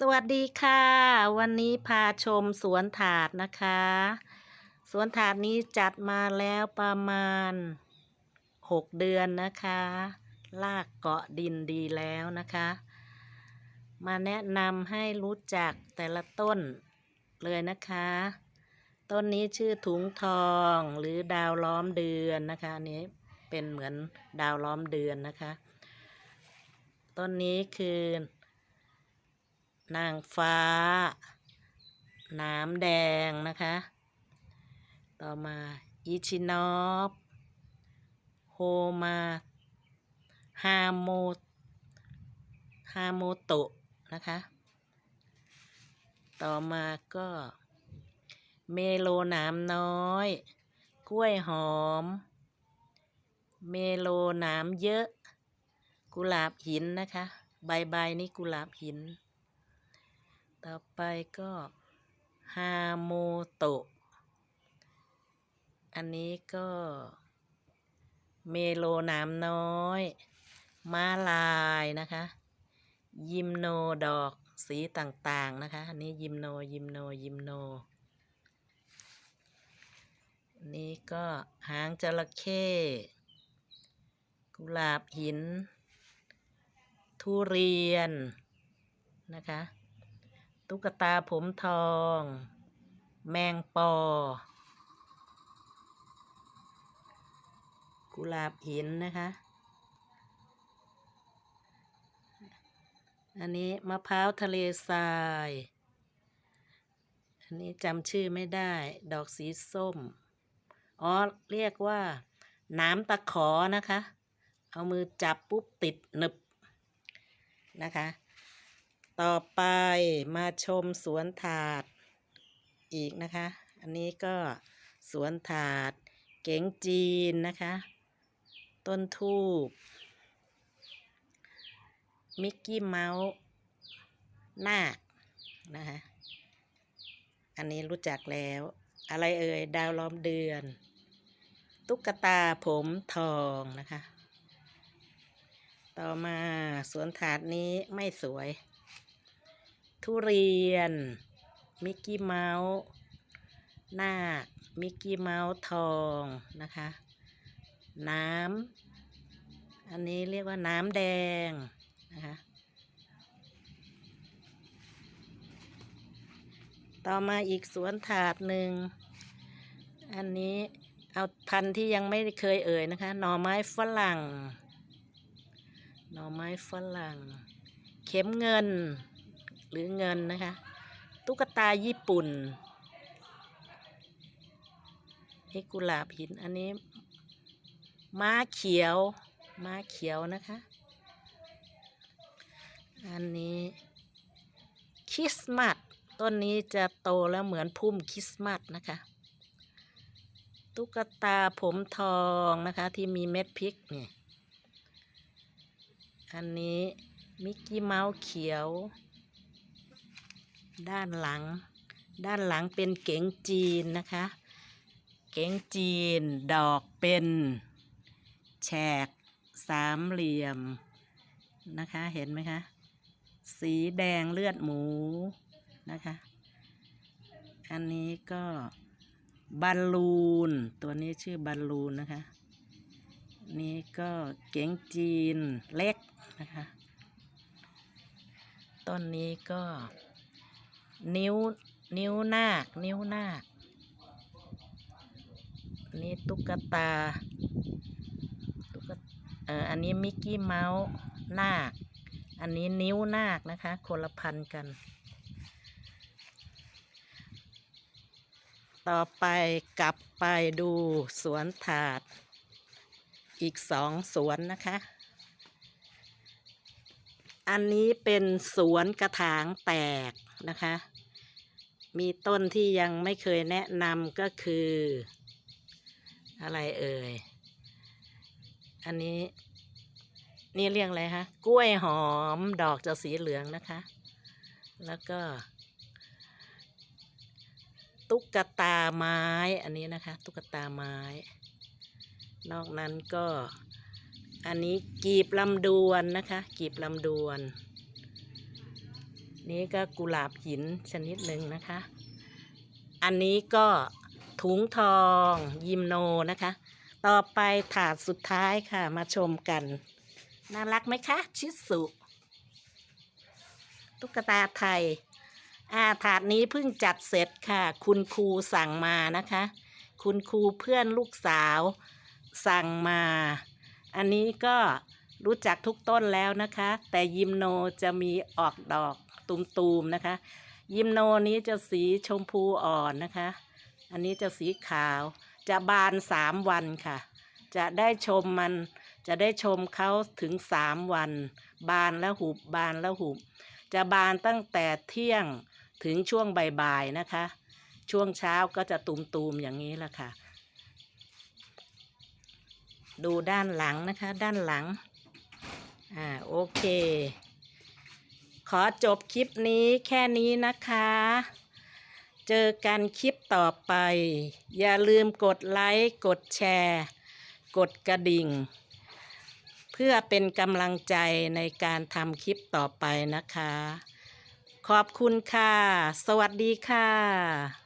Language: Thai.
สวัสดีค่ะ วันนี้พาชมสวนถาดนะคะ สวนถาดนี้จัดมาแล้วประมาณ 6 เดือนนะคะลากเกาะดินดีแล้วนะคะ มาแนะนำให้รู้จักแต่ละต้นเลยนะคะ ต้นนี้ชื่อถุงทองหรือดาวล้อมเดือนนะคะอันนี้เป็นเหมือนดาวล้อมเดือนนะคะ ต้นนี้คือ นางฟ้า น้ำแดงนะคะ ต่อมาอิชินอฟโฮมาฮาโมฮาโมโตะนะคะ ต่อมาก็เมโลหนามน้อย กล้วยหอม เมโลหนามเยอะ กุหลาบหินนะคะ ใบใบนี่กุหลาบหิน ต่อไปก็ฮาโมโตะ อันนี้ก็เมโลนามน้อยม้าลายนะคะ ยิมโนดอกสีต่างๆนะคะ อันนี้ยิมโนยิมโนยิมโนอันนี้ก็หางจระเข้กุหลาบหิน ทุเรียนนะคะ ตุ๊กตาผมทอง แมงปอ กุหลาบหินนะคะ อันนี้มะพร้าวทะเลทราย อันนี้จำชื่อไม่ได้ ดอกสีส้ม อ๋อ เรียกว่าน้ำตะขอนะคะ เอามือจับปุ๊บติดหนึบนะคะ ต่อไปมาชมสวนถาดอีกนะคะ อันนี้ก็สวนถาด เก๋งจีนนะคะ ต้นทูบมิกกี้เมาส์นาคนะคะอันนี้รู้จักแล้ว อะไรเอ่ย ดาวล้อมเดือน ตุ๊กตาผมทองนะคะ ต่อมาสวนถาดนี้ไม่สวย ทุเรียน มิกกี้เมาส์นาคมิกกี้เมาส์ทองนะคะ น้ำอันนี้เรียกว่าน้ำแดงนะคะต่อมาอีกสวนถาดหนึ่ง อันนี้เอาพันธุ์ที่ยังไม่เคยเอ่ยนะคะ หน่อไม้ฝรั่ง หน่อไม้ฝรั่ง เข็มเงิน หรือเงินนะคะ ตุ๊กตาญี่ปุ่นนี่กุหลาบหินอันนี้ ม้าเขียว ม้าเขียวนะคะ อันนี้คริสต์มาสต้นนี้จะโตแล้วเหมือนพุ่มคริสต์มาสนะคะ ตุ๊กตาผมทองนะคะที่มีเม็ดพริกนี่อันนี้มิกกี้เมาส์เขียว ด้านหลัง ด้านหลังเป็นเก๋งจีนนะคะ เก๋งจีนดอกเป็นแฉกสามเหลี่ยมนะคะ เห็นไหมคะ สีแดงเลือดหมูนะคะ อันนี้ก็บอลลูน ตัวนี้ชื่อบอลลูนนะคะ นี่ก็เก๋งจีนเล็กนะคะ ต้นนี้ก็ นิ้ว นิ้วนาค นิ้วนาคอันนี้ตุ๊กตา ตุ๊กเอ่ออันนี้มิกกี้เมาส์นาค อันนี้นิ้วนาคนะคะ คนละพันกัน ต่อไปกลับไปดูสวนถาด อีกสองสวนนะคะ อันนี้เป็นสวนกระถางแตกนะคะ มีต้นที่ยังไม่เคยแนะนำก็คือ อะไรเอ่ย อันนี้ นี่เรียกอะไรคะกล้วยหอมดอกจะสีเหลืองนะคะ แล้วก็ ตุ๊กตาไม้อันนี้นะคะ ตุ๊กตาไม้ นอกนั้นก็ อันนี้กีบลำดวนนะคะ กีบลำดวน นี่ก็กุหลาบหินชนิดหนึ่งนะคะ อันนี้ก็ถุงทองยิมโนนะคะ ต่อไปถาดสุดท้ายค่ะมาชมกัน น่ารักไหมคะ ชิสุตุ๊กตาไทยอ่าถาดนี้เพิ่งจัดเสร็จค่ะ คุณครูสั่งมานะคะ คุณครูเพื่อนลูกสาว สั่งมา อันนี้ก็รู้จักทุกต้นแล้วนะคะ แต่ยิมโนจะมีออกดอก ตูมๆนะคะ ยิมโนนี้จะสีชมพูอ่อนนะคะ อันนี้จะสีขาว จะบานสามวันค่ะ จะได้ชมมันจะได้ชมเขาถึงสามวัน บานแล้วหุบบานแล้วหุบ จะบานตั้งแต่เที่ยงถึงช่วงบ่ายๆนะคะ ช่วงเช้าก็จะตูมๆอย่างนี้แหละค่ะ ดูด้านหลังนะคะ ด้านหลังอ่าโอเค ขอจบคลิปนี้แค่นี้นะคะ เจอกันคลิปต่อไป อย่าลืมกดไลค์ กดแชร์ กดกระดิ่ง เพื่อเป็นกำลังใจในการทำคลิปต่อไปนะคะ ขอบคุณค่ะ สวัสดีค่ะ